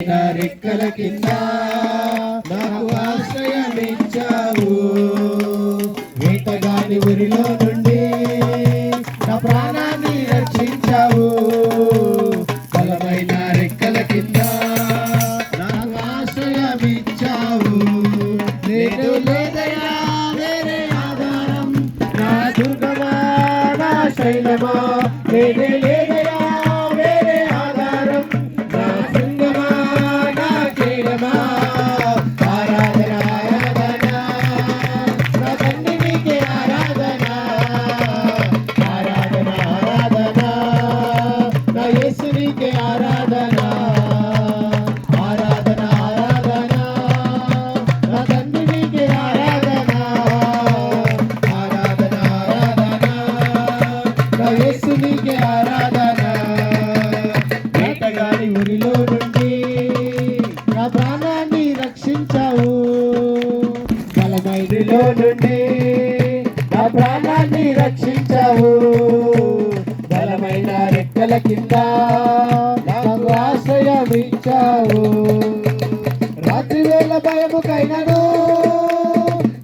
నా రెక్కల కింద నాకు ఆశ్రయమిచ్చావు. వేటగాని ఊరిలో నుండి నా ప్రాణాన్ని రక్షించావు. బలమైన రెక్కల కింద నాకు ఆశ్రయమిచ్చావు. నేను లేదయా వేరే ఆధారం. నా దుర్గమా నా శైలమా నేనే బలమైదిలో నుండి నా ప్రాణాన్ని రక్షించావు. బలమైన రెక్కల కింద నాకు ఆశ్రయం ఇచ్చావు. రాత్రి వేళ భయముకైనను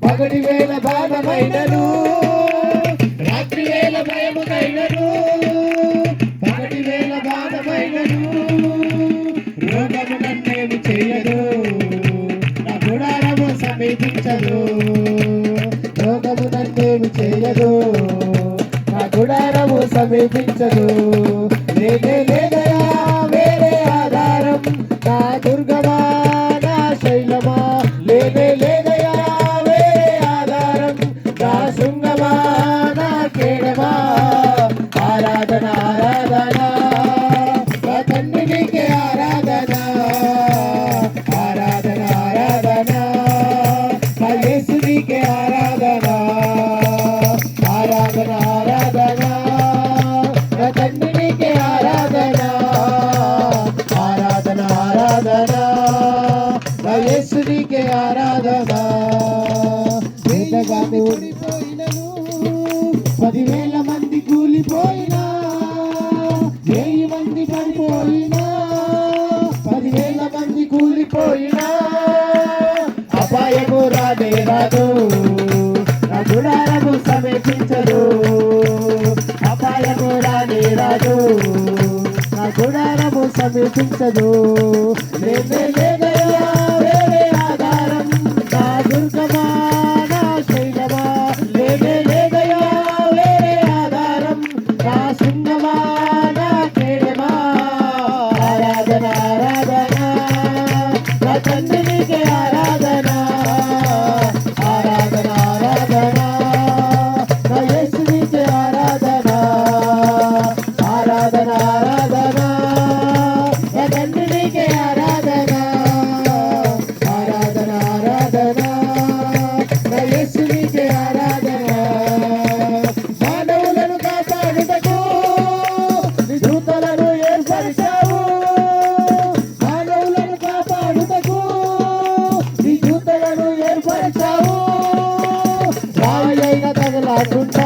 పగడి వేళ బాధమైనను. సమీపించదు నా గుడారము సమీపించదు. లేనే లేదు పోయినా? అపాయము రానే రాదు. నా గుణాలము సమీపించదు. అపాయము రానే రాదు. నా Baba చేశావు. రాయైన తగలాకుండా